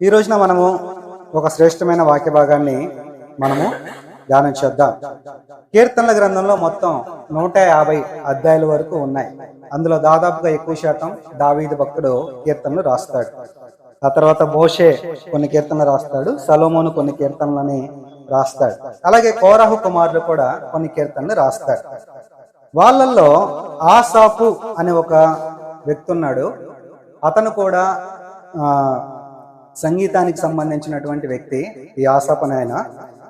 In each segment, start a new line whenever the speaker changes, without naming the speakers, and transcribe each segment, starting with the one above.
ఈ రోజున మనము ఒక శ్రేష్టమైన వాక్య భాగాన్ని మనము ధ్యానం చేద్దాం. కీర్తనల గ్రంథంలో మొత్తం నూట యాభై అధ్యాయుల వరకు ఉన్నాయి. అందులో దాదాపుగా ఎక్కువ శాతం దావీదు భక్తుడు కీర్తనలు రాస్తాడు. ఆ తర్వాత బోషే కొన్ని కీర్తనలు రాస్తాడు. సలోమోను కొన్ని కీర్తనలని రాస్తాడు. అలాగే కోరాహు కుమారుడు కూడా కొన్ని కీర్తనలు రాస్తాడు. వాళ్ళల్లో ఆసాపు అనే ఒక వ్యక్తి ఉన్నాడు. అతను కూడా సంగీతానికి సంబంధించినటువంటి వ్యక్తి ఈ ఆసాపు నాయన ఆయన.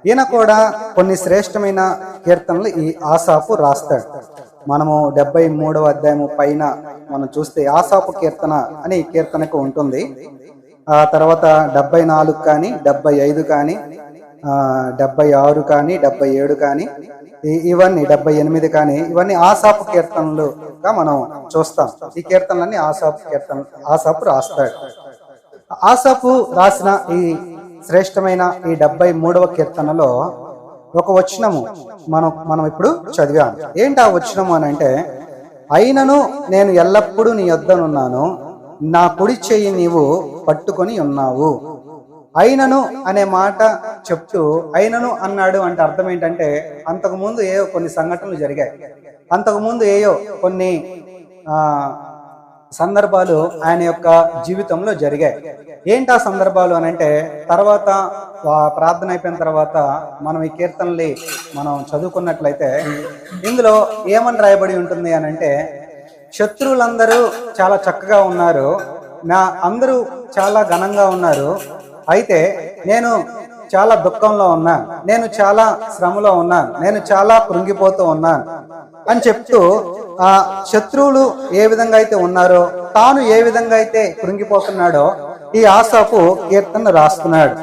ఈయన కూడా కొన్ని శ్రేష్టమైన కీర్తనలు ఈ ఆసాపు రాస్తాడు. మనము డెబ్బై మూడవ అధ్యాయము పైన మనం చూస్తే ఆసాపు కీర్తన అని ఈ కీర్తనకు ఉంటుంది. ఆ తర్వాత డెబ్బై నాలుగు కానీ డెబ్బై ఐదు కానీ డెబ్బై ఆరు కానీ డెబ్బై ఏడు కానీ ఇవన్నీ డెబ్బై ఎనిమిది కానీ ఇవన్నీ ఆసాపు కీర్తనలుగా మనం చూస్తాం. ఈ కీర్తనలన్నీ ఆసాపు కీర్తన ఆసాపు రాస్తాడు. ఆసాపు రాసిన ఈ శ్రేష్టమైన ఈ డెబ్బై మూడవ కీర్తనలో ఒక వచనము మనం మనం ఇప్పుడు చదివాం. ఏంటి ఆ వచనము అని అంటే అయినను నేను ఎల్లప్పుడూ నీ యొద్దనున్నాను నా కుడి చెయ్యి నీవు పట్టుకొని ఉన్నావు. అయినను అనే మాట చెప్తూ అయినను అన్నాడు అంటే అర్థం ఏంటంటే అంతకుముందు ఏయో కొన్ని సంఘటనలు జరిగాయి. అంతకుముందు ఏయో కొన్ని సందర్భాలు ఆయన యొక్క జీవితంలో జరిగాయి. ఏంటి ఆ సందర్భాలు అని అంటే తర్వాత ప్రార్థన అయిపోయిన తర్వాత మనం ఈ కీర్తనలు మనం చదువుకున్నట్లయితే ఇందులో ఏమని రాయబడి ఉంటుంది అని అంటే శత్రువులందరూ చాలా చక్కగా ఉన్నారు. నా అందరూ చాలా ఘనంగా ఉన్నారు. అయితే నేను చాలా దుఃఖంలో ఉన్నాను నేను చాలా శ్రమలో ఉన్నాను నేను చాలా కృంగిపోతూ ఉన్నాను అని చెప్తూ ఆ శత్రువులు ఏ విధంగా అయితే ఉన్నారో తాను ఏ విధంగా అయితే కృంగిపోతున్నాడో ఈ ఆసాపు కీర్తన రాస్తున్నాడు.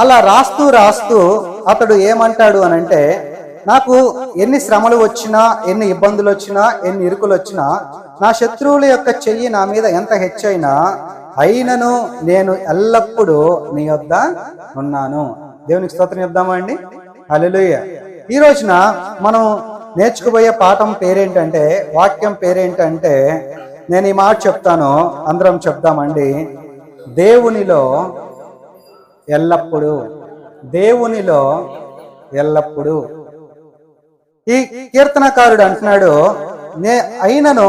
అలా రాస్తూ రాస్తూ అతడు ఏమంటాడు అని అంటే నాకు ఎన్ని శ్రమలు వచ్చినా ఎన్ని ఇబ్బందులు వచ్చినా ఎన్ని ఇరుకులు వచ్చినా నా శత్రువుల యొక్క చెయ్యి నా మీద ఎంత హెచ్చైనా అయినను నేను ఎల్లప్పుడూ నీ యొద్ద ఉన్నాను. దేవునికి స్తోత్రం చెప్దామా అండి? హల్లెలూయా. ఈ రోజున మనం నేర్చుకుపోయే పాఠం పేరేంటంటే వాక్యం పేరేంటంటే నేను ఈ మాట చెప్తాను అందరం చెప్దామండి. దేవునిలో ఎల్లప్పుడూ దేవునిలో ఎల్లప్పుడూ. ఈ కీర్తనకారుడు అంటున్నాడు నే అయినను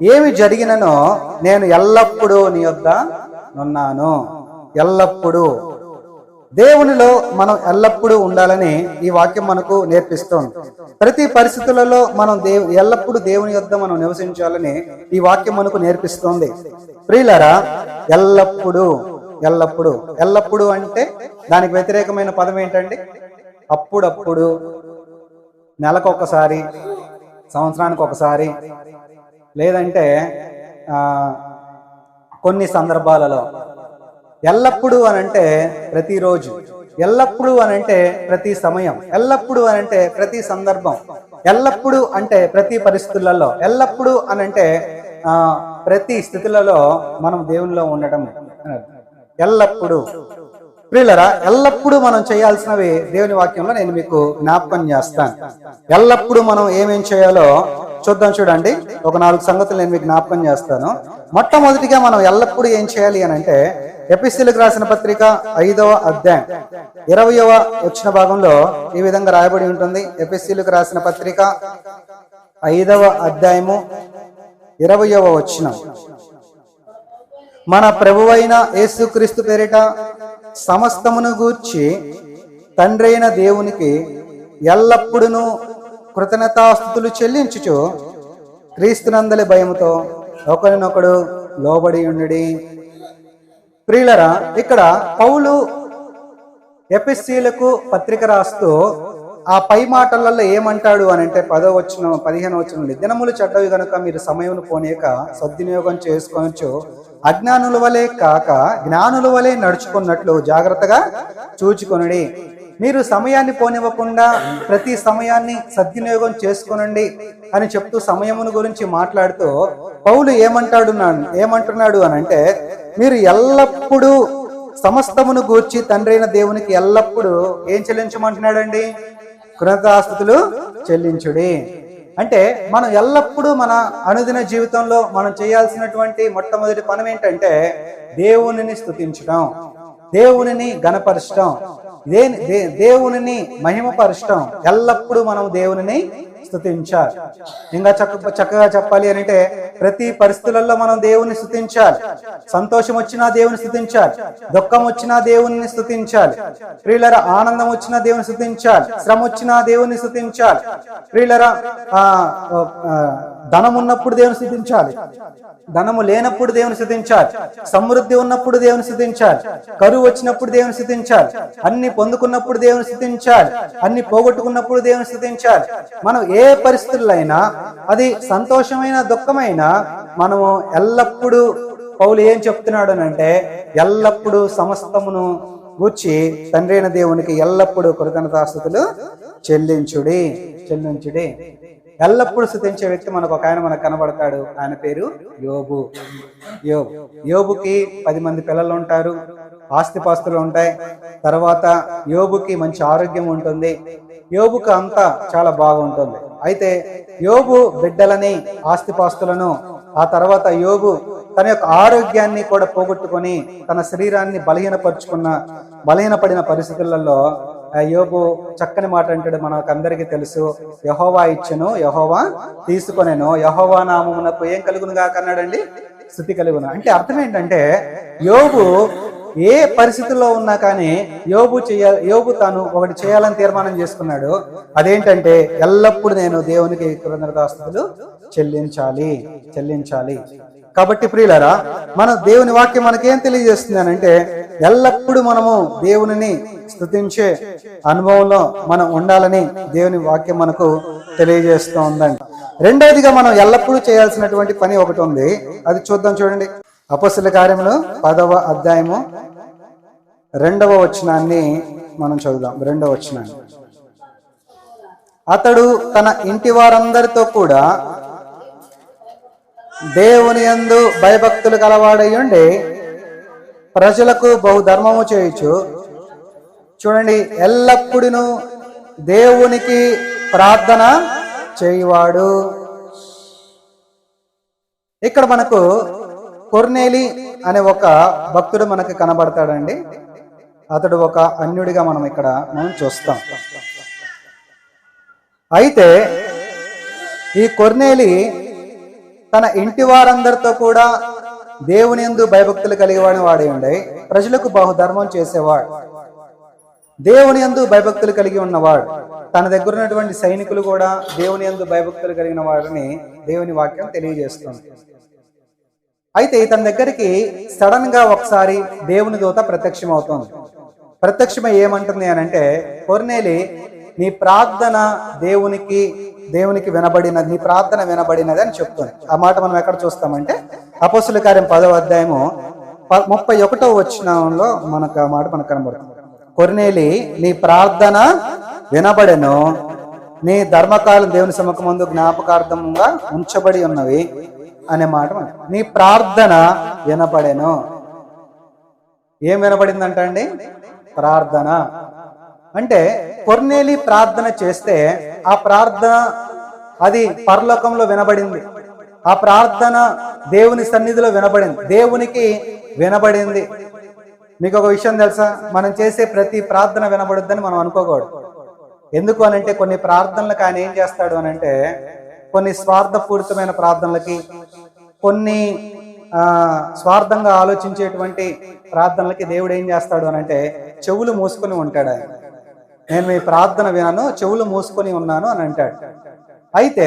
ఏమి జరిగిననో నేను ఎల్లప్పుడూ నీ యొద్ద ఉన్నాను. ఎల్లప్పుడూ. దేవునిలో మనం ఎల్లప్పుడూ ఉండాలని ఈ వాక్యం మనకు నేర్పిస్తోంది. ప్రతి పరిస్థితులలో మనం దేవు ఎల్లప్పుడూ దేవుని యొద్ద మనం నివసించాలని ఈ వాక్యం మనకు నేర్పిస్తోంది. ప్రియులరా ఎల్లప్పుడూ ఎల్లప్పుడూ. ఎల్లప్పుడూ అంటే దానికి వ్యతిరేకమైన పదం ఏంటండి? అప్పుడప్పుడు నెలకు ఒకసారి సంవత్సరానికి ఒకసారి లేదంటే కొన్ని సందర్భాలలో ఎల్లప్పుడూ అని అంటే ప్రతిరోజు ఎల్లప్పుడూ అని అంటే ప్రతి సమయం ఎల్లప్పుడూ అని అంటే ప్రతి సందర్భం ఎల్లప్పుడూ అంటే ప్రతి పరిస్థితులలో ఎల్లప్పుడూ అని అంటే ప్రతి స్థితులలో మనం దేవునిలో ఉండడం ఎల్లప్పుడూ ప్రియులరా ఎల్లప్పుడూ మనం చేయాల్సినవి దేవుని వాక్యంలో నేను మీకు జ్ఞాపకం చేస్తాను. ఎల్లప్పుడూ మనం ఏమేం చేయాలో చూద్దాం చూడండి. ఒక నాలుగు సంగతులు నేను మీకు జ్ఞాపకం చేస్తాను. మొట్టమొదటిగా మనం ఎల్లప్పుడూ ఏం చేయాలి అని అంటే ఎపిసిలకు రాసిన పత్రిక ఐదవ అధ్యాయం ఇరవయవ వచ్చిన భాగంలో ఈ విధంగా రాయబడి ఉంటుంది. ఎపిసిలకు రాసిన పత్రిక ఐదవ అధ్యాయము ఇరవయవ వచ్చినం మన ప్రభువైన యేసుక్రీస్తు పేరిట సమస్తమును గూర్చి తండ్రైన దేవునికి ఎల్లప్పుడూ కృతజ్ఞతాస్థుతులు చెల్లించుచు క్రీస్తునందలి భయముతో ఒకరినొకడు లోబడి ఉండి ప్రియులరా ఇక్కడ పౌలు ఎపిస్సీలకు పత్రిక రాస్తూ ఆ పై మాటలలో ఏమంటాడు అని అంటే పదో వచ్చిన పదిహేను వచ్చిన దినములు చెడ్డవి గనుక మీరు సమయం పోనీయక సద్వినియోగం చేసుకోవచ్చు. అజ్ఞానుల వలె కాక జ్ఞానుల వలె నడుచుకున్నట్లు జాగ్రత్తగా చూచుకొనుడి. మీరు సమయాన్ని పోనివ్వకుండా ప్రతి సమయాన్ని సద్వినియోగం చేసుకునండి అని చెప్తూ సమయమును గురించి మాట్లాడుతూ పౌలు ఏమంటాడు ఏమంటున్నాడు అని అంటే మీరు ఎల్లప్పుడూ సమస్తమును గూర్చి తండ్రైన దేవునికి ఎల్లప్పుడూ ఏం చెల్లించమంటున్నాడండి? కృతజ్ఞతాస్తుతులు చెల్లించుడి. అంటే మనం ఎల్లప్పుడూ మన అనుదిన జీవితంలో మనం చేయాల్సినటువంటి మొట్టమొదటి పనం ఏంటంటే దేవునిని స్థుతించడం దేవునిని గణపరచడం దేని దే- దేవునిని మహిమపరచడం ఎల్లప్పుడూ మనం దేవునిని స్థుతించాలి ఇంకా చక్క చక్కగా చెప్పాలి అంటే ప్రతి పరిస్థితులలో మనం దేవుని స్థుతించాలి సంతోషం వచ్చినా దేవుని స్థుతించాలి దుఃఖం వచ్చినా దేవుని స్థుతించాలి ప్రియులర ఆనందం వచ్చినా దేవుని స్థుతించాలి శ్రమ వచ్చినా దేవుని స్థుతించాలి ప్రియులర ధనం ఉన్నప్పుడు దేవుని స్థుతించాలి ధనము లేనప్పుడు దేవుని స్థుతించాలి సమృద్ధి ఉన్నప్పుడు దేవుని స్థుతించాలి కరువు వచ్చినప్పుడు దేవుని స్థుతించాలి అన్ని పొందుకున్నప్పుడు దేవుని స్థుతించాలి అన్ని పోగొట్టుకున్నప్పుడు దేవుని స్థుతించాలి మనం ఏ పరిస్థితుల్లో అయినా అది సంతోషమైన దుఃఖమైన మనము ఎల్లప్పుడూ పౌలు ఏం చెప్తున్నాడు అని అంటే ఎల్లప్పుడూ సమస్తమును గూర్చి తండ్రి అయిన దేవునికి ఎల్లప్పుడూ కృతజ్ఞతాస్థుతులు చెల్లించుడి చెల్లించుడి. ఎల్లప్పుడూ స్థుతించే వ్యక్తి మనకు ఒక ఆయన మనకు కనబడతాడు. ఆయన పేరు యోబు. యోబు. యోబుకి పది మంది పిల్లలు ఉంటారు. ఆస్తిపాస్తులు ఉంటాయి. తర్వాత యోబుకి మంచి ఆరోగ్యం ఉంటుంది. యోబుకి అంతా చాలా బాగుంటుంది. అయితే యోగు బిడ్డలని ఆస్తిపాస్తులను ఆ తర్వాత యోగు తన యొక్క ఆరోగ్యాన్ని కూడా పోగొట్టుకొని తన శరీరాన్ని బలహీనపరుచుకున్న బలహీనపడిన పరిస్థితులలో ఆ చక్కని మాట అంటాడు మనకు అందరికీ తెలుసు. యహోవా ఇచ్చను యహోవా తీసుకొనేను. యహోవా నామమునకు ఏం కలుగును కాకన్నాడండి స్థుతి కలుగును. అంటే అర్థం ఏంటంటే యోగు ఏ పరిస్థితుల్లో ఉన్నా కానీ యోబు చేయ యోబు తాను ఒకటి చేయాలని తీర్మానం చేసుకున్నాడు. అదేంటంటే ఎల్లప్పుడూ నేను దేవునికి కృతజ్ఞతాస్తులు చెల్లించాలి చెల్లించాలి. కాబట్టి ప్రియులరా మన దేవుని వాక్యం మనకేం తెలియజేస్తుంది అని అంటే ఎల్లప్పుడూ మనము దేవునిని స్థుతించే అనుభవంలో మనం ఉండాలని దేవుని వాక్యం మనకు తెలియజేస్తూ ఉందండి రెండవదిగా మనం ఎల్లప్పుడూ చేయాల్సినటువంటి పని ఒకటి ఉంది. అది చూద్దాం చూడండి. అపస్సుల కార్యములు పదవ అధ్యాయము రెండవ వచనాన్ని మనం చదువుదాం. రెండవ వచనాన్ని. అతడు తన ఇంటి వారందరితో కూడా దేవుని యందు భయభక్తులు కలవాడై ఉండి ప్రజలకు బహుధర్మము చేయుచు చూడండి ఎల్లప్పుడూ దేవునికి ప్రార్థన చేయువాడు. ఇక్కడ మనకు కొర్నేలి అనే ఒక భక్తుడు మనకు కనబడతాడండి. అతడు ఒక అన్యుడిగా మనం ఇక్కడ మనం చూస్తాం. అయితే ఈ కొర్నేలి తన ఇంటి వారందరితో కూడా దేవుని యందు భయభక్తులు కలిగేవాడిని వాడి ఉండే. ప్రజలకు బహుధర్మం చేసేవాడు. దేవుని యందు భయభక్తులు కలిగి ఉన్నవాడు. తన దగ్గర ఉన్నటువంటి సైనికులు కూడా దేవుని యందు భయభక్తులు కలిగిన వాడిని దేవుని వాక్యం తెలియజేస్తుంది. అయితే ఇతని దగ్గరికి సడన్గా ఒకసారి దేవుని దూత ప్రత్యక్షం అవుతుంది ప్రత్యక్షమై ఏమంటుంది అని అంటే కొర్నేలి నీ ప్రార్థన దేవునికి దేవునికి వినబడినది నీ ప్రార్థన వినబడినది అని చెప్తుంది. ఆ మాట మనం ఎక్కడ చూస్తామంటే అపోసుల కార్యం పదవ అధ్యాయము ముప్పై ఒకటో వచ్చినంలో మనకు ఆ మాట మనకు కనబడుతుంది. కొర్నేలి నీ ప్రార్థన వినబడెను. నీ ధర్మకాలం దేవుని సముఖం ముందు జ్ఞాపకార్థంగా ఉంచబడి ఉన్నవి. అనే మాట నీ ప్రార్థన వినపడెను. ఏం వినపడిందంట అండి? ప్రార్థన. అంటే కొర్నేలి ప్రార్థన చేస్తే ఆ ప్రార్థన అది పరలోకంలో వినబడింది. ఆ ప్రార్థన దేవుని సన్నిధిలో వినబడింది. దేవునికి వినబడింది. మీకు ఒక విషయం తెలుసా? మనం చేసే ప్రతి ప్రార్థన వినబడుద్దని మనం అనుకోకూడదు. ఎందుకు అనంటే కొన్ని ప్రార్థనలకు ఆయన ఏం చేస్తాడు అనంటే కొన్ని స్వార్థపూరితమైన ప్రార్థనలకి కొన్ని స్వార్థంగా ఆలోచించేటువంటి ప్రార్థనలకి దేవుడు ఏం చేస్తాడు అని అంటే చెవులు మూసుకొని ఉంటాడు ఆయన. నేను మీ ప్రార్థన వినను చెవులు మూసుకొని ఉన్నాను అని అంటాడు. అయితే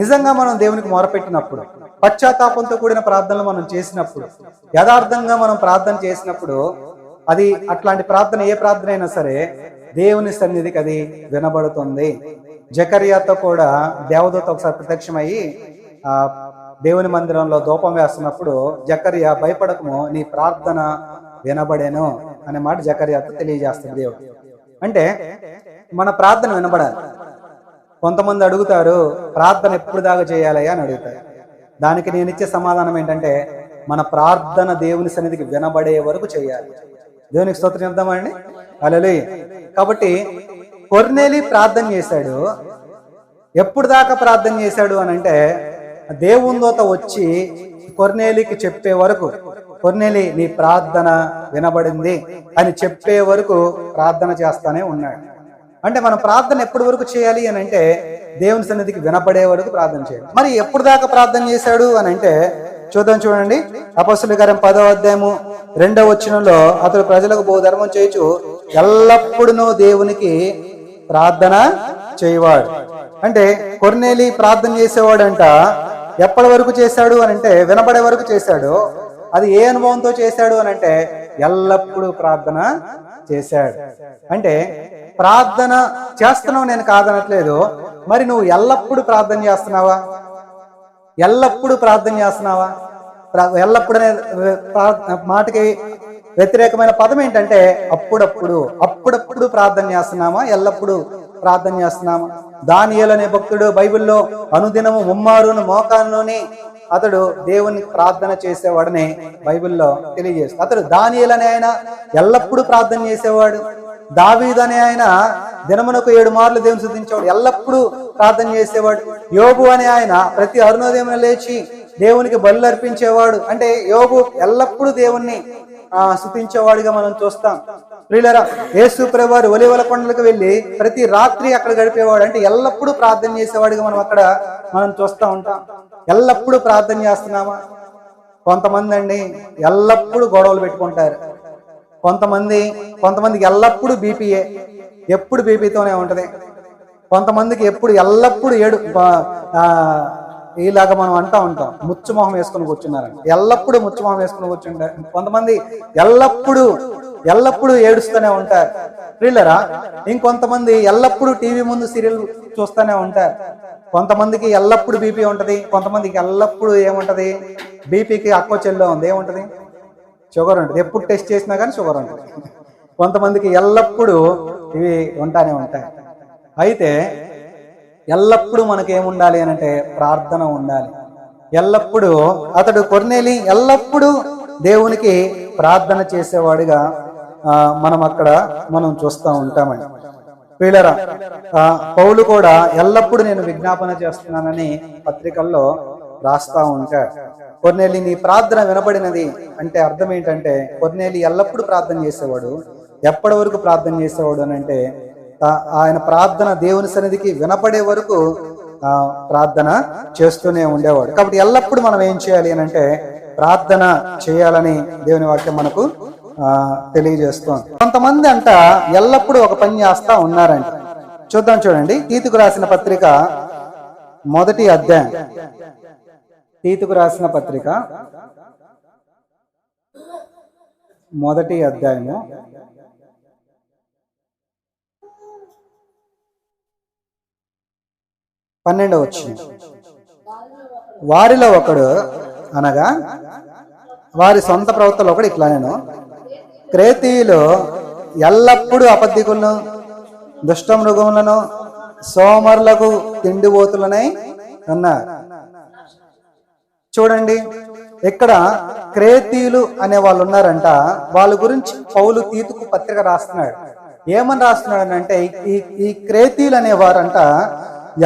నిజంగా మనం దేవునికి మొరపెట్టినప్పుడు పశ్చాత్తాపంతో కూడిన ప్రార్థనలు మనం చేసినప్పుడు యథార్థంగా మనం ప్రార్థన చేసినప్పుడు అది అట్లాంటి ప్రార్థన ఏ ప్రార్థన అయినా సరే దేవుని సన్నిధికి అది వినబడుతుంది. జకర్యాతో కూడా దేవదూత ఒకసారి ప్రత్యక్షమయ్యి దేవుని మందిరంలో దూపం వేస్తున్నప్పుడు జకర్య భయపడకము నీ ప్రార్థన వినబడేను అనే మాట జకర్యాతో తెలియజేస్తుంది దేవుడు. అంటే మన ప్రార్థన వినబడాలి. కొంతమంది అడుగుతారు ప్రార్థన ఎప్పుడు దాకా చేయాలి అని అడుగుతారు. దానికి నేను ఇచ్చే సమాధానం ఏంటంటే మన ప్రార్థన దేవుని సన్నిధికి వినబడే వరకు చేయాలి. దేవునికి స్తోత్రం చెప్దామండి? అలలి కాబట్టి కొర్నేలి ప్రార్థన చేశాడు. ఎప్పుడు దాకా ప్రార్థన చేశాడు అని అంటే దేవుని వచ్చి కొర్నేలికి చెప్పే వరకు కొర్నేలి నీ ప్రార్థన వినబడింది అని చెప్పే వరకు ప్రార్థన చేస్తానే ఉన్నాడు. అంటే మనం ప్రార్థన ఎప్పటి వరకు చేయాలి అని అంటే దేవుని సన్నిధికి వినపడే వరకు ప్రార్థన చేయాలి. మరి ఎప్పుడు దాకా ప్రార్థన చేశాడు అని అంటే చూద్దాం చూడండి. అపస్సుల గారం పదో అధ్యాయము రెండవ వచనంలో అతడు ప్రజలకు బహుధర్మం చేయొచ్చు ఎల్లప్పుడూ దేవునికి ప్రార్థన చేయవాడు. అంటే కొర్నేలి ప్రార్థన చేసేవాడంట ఎప్పటి వరకు చేశాడు అని అంటే వినపడే వరకు చేశాడు. అది ఏ అనుభవంతో చేశాడు అని అంటే ఎల్లప్పుడూ ప్రార్థన చేశాడు. అంటే ప్రార్థన చేస్తున్నావు నేను కాదనట్లేదు మరి నువ్వు ఎల్లప్పుడూ ప్రార్థన చేస్తున్నావా? ఎల్లప్పుడూ ప్రార్థన చేస్తున్నావా? ప్ర- మాటకి వ్యతిరేకమైన పదం ఏంటంటే అప్పుడప్పుడు అప్పుడప్పుడు ప్రార్థన చేస్తున్నామా? ఎల్లప్పుడూ ప్రార్థన చేస్తున్నాము. దానియేలు అనే భక్తుడు బైబిల్లో అనుదినము ముమ్మారును మోకాల్లోని అతడు దేవుని ప్రార్థన చేసేవాడని బైబిల్లో తెలియజేస్తాడు అతడు దానియేలు అనే ఆయన ఎల్లప్పుడూ ప్రార్థన చేసేవాడు. దావీదు అనే ఆయన దినమునకు ఏడు మార్లు దేవుని శుద్ధించేవాడు ఎల్లప్పుడూ ప్రార్థన చేసేవాడు. యోగు అనే ఆయన ప్రతి అరుణోదయం లేచి దేవునికి బలు అర్పించేవాడు. అంటే యోగు ఎల్లప్పుడూ దేవుణ్ణి ఆ స్థుతించేవాడిగా మనం చూస్తాం. ప్రియులరా యేసు ప్రభువారు ఒలివల కొండలకు వెళ్ళి ప్రతి రాత్రి అక్కడ గడిపేవాడు అంటే ఎల్లప్పుడూ ప్రార్థన చేసేవాడిగా మనం అక్కడ మనం చూస్తూ ఉంటాం. ఎల్లప్పుడూ ప్రార్థన చేస్తున్నామా? కొంతమంది అండి ఎల్లప్పుడూ గొడవలు పెట్టుకుంటారు. కొంతమంది కొంతమందికి ఎల్లప్పుడూ బీపీఏ ఎప్పుడు బీపీతోనే ఉంటుంది. కొంతమందికి ఎప్పుడు ఎల్లప్పుడూ ఏడు ఆ, ఇలాగ మనం అంటా ఉంటాం. ముచ్చు మొహం వేసుకుని కూర్చున్నారని ఎల్లప్పుడూ ముచ్చుమొహం వేసుకుని కూర్చుంటారు కొంతమంది ఎల్లప్పుడూ ఎల్లప్పుడూ ఏడుస్తూనే ఉంటారు. వీళ్ళరా ఇంకొంతమంది ఎల్లప్పుడూ టీవీ ముందు సీరియల్ చూస్తూనే ఉంటారు. కొంతమందికి ఎల్లప్పుడూ బీపీ ఉంటుంది కొంతమందికి ఎల్లప్పుడూ ఏముంటది? బీపీకి అక్కో చెల్లో ఉంది ఏముంటది? షుగర్ ఉంటుంది. ఎప్పుడు టెస్ట్ చేసినా కానీ షుగర్ ఉంటుంది. కొంతమందికి ఎల్లప్పుడూ ఇవి ఉంటానే ఉంటాయి. అయితే ఎల్లప్పుడూ మనకి ఏముండాలి అని అంటే ప్రార్థన ఉండాలి. ఎల్లప్పుడూ అతడు కొర్నేలి ఎల్లప్పుడూ దేవునికి ప్రార్థన చేసేవాడిగా మనం అక్కడ మనం చూస్తూ ఉంటామని. ప్రియులరా పౌలు కూడా ఎల్లప్పుడూ నేను విజ్ఞాపన చేస్తున్నానని పత్రికల్లో రాస్తా ఉంటాడు. కొన్నేలి నీ ప్రార్థన వినబడినది అంటే అర్థం ఏంటంటే కొన్నేలి ఎల్లప్పుడూ ప్రార్థన చేసేవాడు ఎప్పటి వరకు ప్రార్థన చేసేవాడు అని అంటే ఆయన ప్రార్థన దేవుని సన్నిధికి వినపడే వరకు ఆ, ప్రార్థన చేస్తూనే ఉండేవాడు. కాబట్టి ఎల్లప్పుడూ మనం ఏం చేయాలి అని అంటే ప్రార్థన చేయాలని దేవుని వాక్యం మనకు తెలియజేస్తోంది. కొంతమంది అంట ఎల్లప్పుడూ ఒక పని చేస్తా ఉన్నారంట. చూద్దాం చూడండి. తీతుకు రాసిన పత్రిక మొదటి అధ్యాయం. తీతుకు రాసిన పత్రిక మొదటి అధ్యాయము. పన్నెండవ వచ్చింది వారిలో ఒకడు అనగా వారి సొంత ప్రవర్తలు ఒకడు ఇట్లా నేను క్రేతీయులు ఎల్లప్పుడూ అబద్ధికులను దుష్టమృగములను సోమరులకు తిండిపోతులనై ఉన్నారు. చూడండి ఇక్కడ క్రేతీయులు అనే వాళ్ళు ఉన్నారంట. వాళ్ళ గురించి పౌలు తీతుకు పత్రిక రాస్తున్నాడు. ఏమని రాస్తున్నాడు అంటే ఈ ఈ క్రేతీయులు అనేవారంట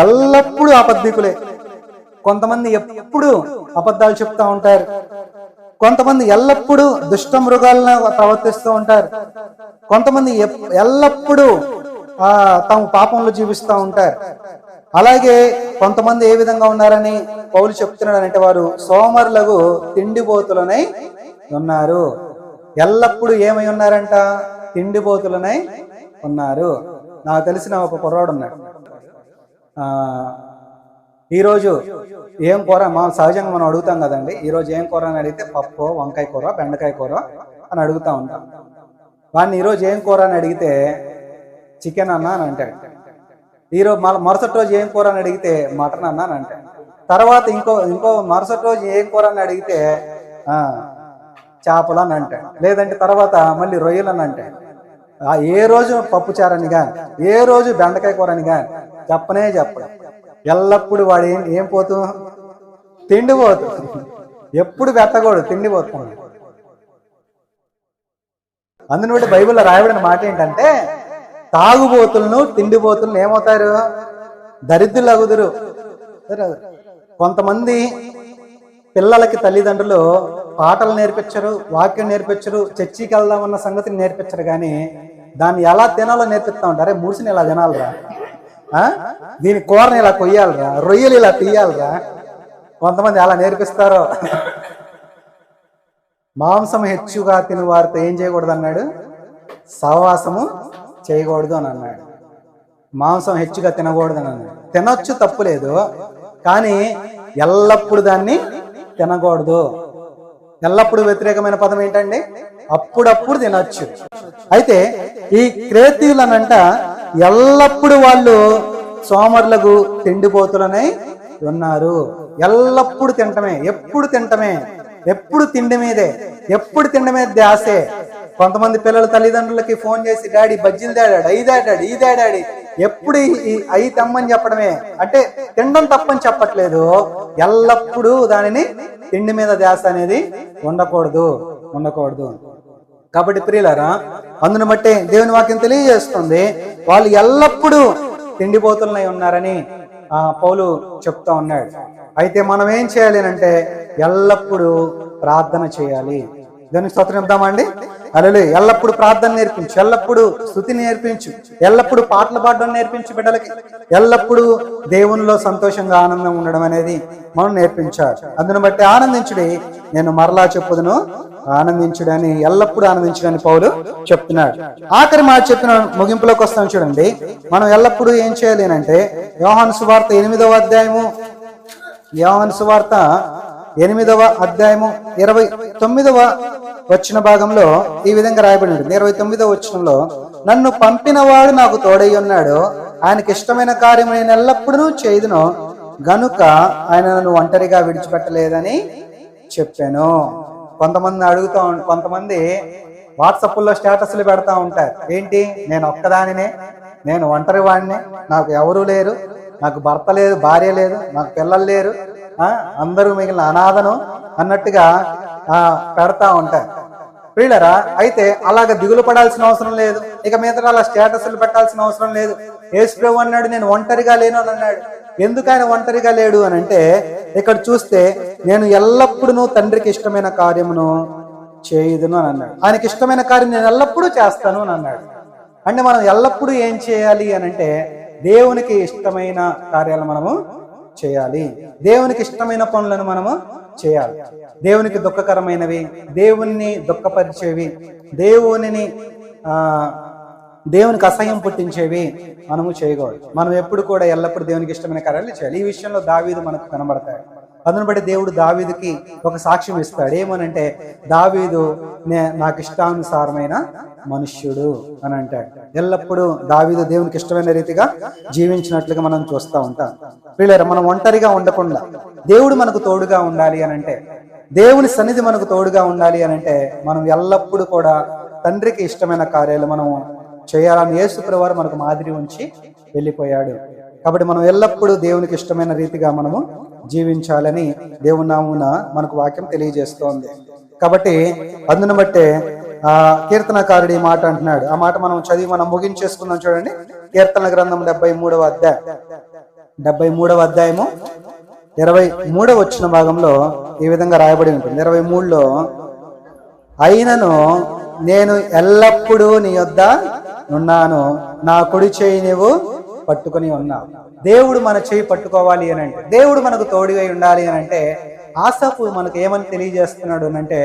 ఎల్లప్పుడూ అబద్ధికులే కొంతమంది ఎప్పుడు అబద్ధాలు చెప్తా ఉంటారు. కొంతమంది ఎల్లప్పుడూ దుష్ట మృగాలను ప్రవర్తిస్తూ ఉంటారు. కొంతమంది ఎల్లప్పుడూ ఆ తమ పాపంలో జీవిస్తూ ఉంటారు. అలాగే కొంతమంది ఏ విధంగా ఉన్నారని పౌలు చెప్తున్నాడంటే వారు సోమరులకు తిండిపోతులనై ఉన్నారు. ఎల్లప్పుడూ ఏమై ఉన్నారంట? తిండిపోతులనై ఉన్నారు. నాకు తెలిసిన ఒక కుర్రాడు ఉన్నాడు. ఈరోజు ఏం కూర? మా సహజంగా మనం అడుగుతాం కదండి. ఈరోజు ఏం కూర అని అడిగితే పప్పు వంకాయ కూర బెండకాయ కూర అని అడుగుతా ఉంటాం. వాడిని ఈరోజు ఏం కూర అని అడిగితే చికెన్ అన్నా అని అంటాడు. ఈరోజు మళ్ళీ మరుసటి రోజు ఏం కూర అని అడిగితే మటన్ అన్నా అని అంటాడు. తర్వాత ఇంకో ఇంకో మరుసటి రోజు ఏం కూర అని అడిగితే చేపలు అని అంటాడు. లేదంటే తర్వాత మళ్ళీ రొయ్యలు అని అంటాడు. ఏ రోజు పప్పు చారని కానీ ఏ రోజు బెండకాయ కూర అని కానీ చెప్పనే చెప్పడం. ఎల్లప్పుడు వాడు ఏం ఏం పోతూ? తిండిపోతు ఎప్పుడు పెట్టకూడదు తిండిపోతుంది అందులో బైబిల్లో రాయబడిన మాట ఏంటంటే తాగుబోతులను తిండిపోతులను ఏమవుతారు? దరిద్రులగుదురు. కొంతమంది పిల్లలకి తల్లిదండ్రులు పాటలు నేర్పించరు వాక్యం నేర్పించరు చర్చికి వెళ్దామన్న సంగతిని నేర్పించరు కానీ దాన్ని ఎలా తినాలో నేర్పిస్తా ఉంటారు. అరే మూసిని ఇలా తినాలరా? దీని కూరని ఇలా కొయ్యాలరా రొయ్యలు ఇలా తీయాలరా. కొంతమంది అలా నేర్పిస్తారో. మాంసం హెచ్చుగా తిని వారితో ఏం చేయకూడదు అన్నాడు? సహవాసము చేయకూడదు అని అన్నాడు. మాంసం హెచ్చుగా తినకూడదు అని అన్నాడు. తినొచ్చు తప్పులేదు కానీ ఎల్లప్పుడు దాన్ని తినకూడదు. ఎల్లప్పుడు వ్యతిరేకమైన పదం ఏంటండి? అప్పుడప్పుడు తినొచ్చు. అయితే ఈ క్రేతీయులనంట ఎల్లప్పుడు వాళ్ళు సోమరులకు తిండిపోతులనై ఉన్నారు. ఎల్లప్పుడు తింటమే ఎప్పుడు తింటమే ఎప్పుడు తిండి మీదే ఎప్పుడు తిండి మీద ధ్యాసే. కొంతమంది పిల్లల తల్లిదండ్రులకి ఫోన్ చేసి డాడీ బజ్జీలు దాడాడు అయి దాడాడు ఈ దాడాడి ఎప్పుడు అయి తెమ్మని చెప్పడమే. అంటే తినడం తప్పని చెప్పట్లేదు. ఎల్లప్పుడూ దానిని తిండి మీద ధ్యాస అనేది ఉండకూడదు ఉండకూడదు. కాబట్టి ప్రియులారా అందును బట్టే దేవుని వాక్యం తెలియజేస్తుంది. వాళ్ళు ఎల్లప్పుడూ తిండిపోతులనై ఉన్నారని ఆ పౌలు చెప్తా ఉన్నాడు. అయితే మనం ఏం చేయాలి అంటే ఎల్లప్పుడూ ప్రార్థన చేయాలి. దానికి స్తోత్రం ఇద్దామండి అలలు ఎల్లప్పుడు ప్రార్థన నేర్పించు ఎల్లప్పుడు స్థుతి నేర్పించు ఎల్లప్పుడు పాటలు పాడడం నేర్పించు బిడ్డలకి. ఎల్లప్పుడూ దేవునిలో సంతోషంగా ఆనందం ఉండడం అనేది మనం నేర్పించాలి. అందును బట్టి ఆనందించుడి. నేను మరలా చెప్పుదును. ఆనందించుడని ఎల్లప్పుడూ ఆనందించడని పౌలు చెప్తున్నాడు. ఆఖరి మాట చెప్పిన ముగింపులోకి వస్తాం చూడండి. మనం ఎల్లప్పుడూ ఏం చేయాలి అంటే యోహాను సువార్త ఎనిమిదవ అధ్యాయము యోహాను సువార్త ఎనిమిదవ అధ్యాయము ఇరవై తొమ్మిదవ వచ్చిన భాగంలో ఈ విధంగా రాయబడి ఉంటుంది. ఇరవై తొమ్మిదో వచ్చినంలో నన్ను పంపినవాడు నాకు తోడై ఉన్నాడు. ఆయనకి ఇష్టమైన కార్యం నేను ఎల్లప్పుడూ చేయుదును. గనుక ఆయన నన్ను ఒంటరిగా విడిచిపెట్టలేదని చెప్పాను. కొంతమంది అడుగుతా కొంతమంది వాట్సాప్లో స్టేటస్లు పెడతా ఉంటారు. ఏంటి? నేను ఒక్కదానినే? నేను ఒంటరి వాడిని? నాకు ఎవరూ లేరు. నాకు భర్త లేదు భార్య లేదు నాకు పిల్లలు లేరు. అందరూ మిగిలిన అనాథను? అన్నట్టుగా పెడతా ఉంటారు. వీళ్ళరా? అయితే అలాగ దిగులు పడాల్సిన అవసరం లేదు. ఇక మీద అలా స్టేటస్లు పెట్టాల్సిన అవసరం లేదు. యేసు అన్నాడు నేను ఒంటరిగా లేను అని అన్నాడు. ఎందుకు ఆయన ఒంటరిగా లేడు అని అంటే ఇక్కడ చూస్తే నేను ఎల్లప్పుడూ తండ్రికి ఇష్టమైన కార్యమును చేయదును అని అన్నాడు. ఆయనకి ఇష్టమైన కార్యం నేను ఎల్లప్పుడూ చేస్తాను అని అన్నాడు. అంటే మనం ఎల్లప్పుడూ ఏం చేయాలి అని అంటే దేవునికి ఇష్టమైన కార్యాలు మనము చేయాలి. దేవునికి ఇష్టమైన పనులను మనము చేయాలి. దేవునికి దుఃఖకరమైనవి దేవుణ్ణి దుఃఖపరిచేవి దేవునిని ఆ దేవునికి అసహ్యం పుట్టించేవి మనము చేయకూడదు. మనం ఎప్పుడు కూడా ఎల్లప్పుడూ దేవునికి ఇష్టమైన కార్యాలు చేయాలి. ఈ విషయంలో దావీదు మనకు కనబడతాయి అందును బట్టి దేవుడు దావీదుకి ఒక సాక్ష్యం ఇస్తాడు. ఏమనంటే దావీదు నే- నాకు ఇష్టానుసారమైన మనుష్యుడు అని అంటాడు. ఎల్లప్పుడూ దావీదు దేవునికి ఇష్టమైన రీతిగా జీవించినట్లుగా మనం చూస్తూ ఉంటాం. వీళ్ళ మనం ఒంటరిగా ఉండకుండా దేవుడు మనకు తోడుగా ఉండాలి అని అంటే దేవుని సన్నిధి మనకు తోడుగా ఉండాలి అని అంటే మనం ఎల్లప్పుడూ కూడా తండ్రికి ఇష్టమైన కార్యాలు మనం చేయాలని యేసు వారు మనకు మాదిరి ఉంచి వెళ్ళిపోయాడు. కాబట్టి మనం ఎల్లప్పుడూ దేవునికి ఇష్టమైన రీతిగా మనము జీవించాలని దేవునామున మనకు వాక్యం తెలియజేస్తోంది. కాబట్టి అందును బట్టే ఆ కీర్తనకారుడు ఈ మాట అంటున్నాడు. ఆ మాట మనం చదివి మనం ముగించేసుకుందాం చూడండి. కీర్తన గ్రంథం డెబ్బై మూడవ అధ్యాయం. డెబ్బై మూడవ అధ్యాయము ఇరవై మూడవ వచ్చిన భాగంలో ఈ విధంగా రాయబడి ఉంటుంది. ఇరవై మూడులో అయినను నేను ఎల్లప్పుడూ నీ యొద్ద ఉన్నాను. నా కుడి చేయి నీవు పట్టుకొని ఉన్నావు దేవుడు మన చేయి పట్టుకోవాలి అని అంటే దేవుడు మనకు తోడుగా ఉండాలి అని అంటే ఆసపు మనకు ఏమని తెలియజేస్తున్నాడు అని అంటే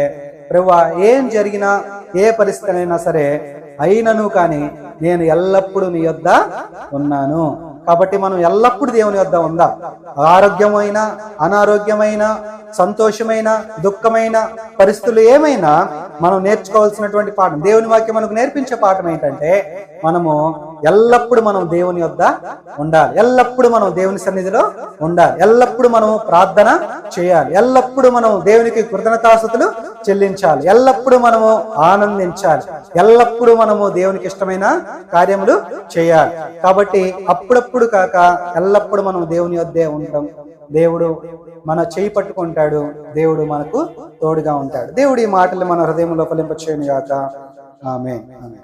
ప్రభు ఏం జరిగినా ఏ పరిస్థితి అయినా సరే అయినను కానీ నేను ఎల్లప్పుడూ నీ యొద్ద ఉన్నాను. కాబట్టి మనం ఎల్లప్పుడూ దేవుని వద్ద ఉందాం. ఆరోగ్యమైన అనారోగ్యమైన సంతోషమైన దుఃఖమైన పరిస్థితులు ఏమైనా మనం నేర్చుకోవాల్సినటువంటి పాఠం. దేవుని వాక్యం మనకు నేర్పించే పాఠం ఏంటంటే మనము ఎల్లప్పుడూ మనం దేవుని వద్ద ఉండాలి. ఎల్లప్పుడు మనం దేవుని సన్నిధిలో ఉండాలి. ఎల్లప్పుడు మనం ప్రార్థన చేయాలి. ఎల్లప్పుడు మనం దేవునికి కృతజ్ఞతాస్థుతులు చెల్లించాలి. ఎల్లప్పుడు మనము ఆనందించాలి. ఎల్లప్పుడు మనము దేవునికి ఇష్టమైన కార్యములు చేయాలి. కాబట్టి అప్పుడప్పుడు కాక ఎల్లప్పుడు మనం దేవుని వద్దే ఉండడం దేవుడు మన చేయి పట్టుకుంటాడు దేవుడు మనకు తోడుగా ఉంటాడు. దేవుడు ఈ మాటలు మన హృదయంలో ఫలింపచేయను గాక ఆమె ఆమె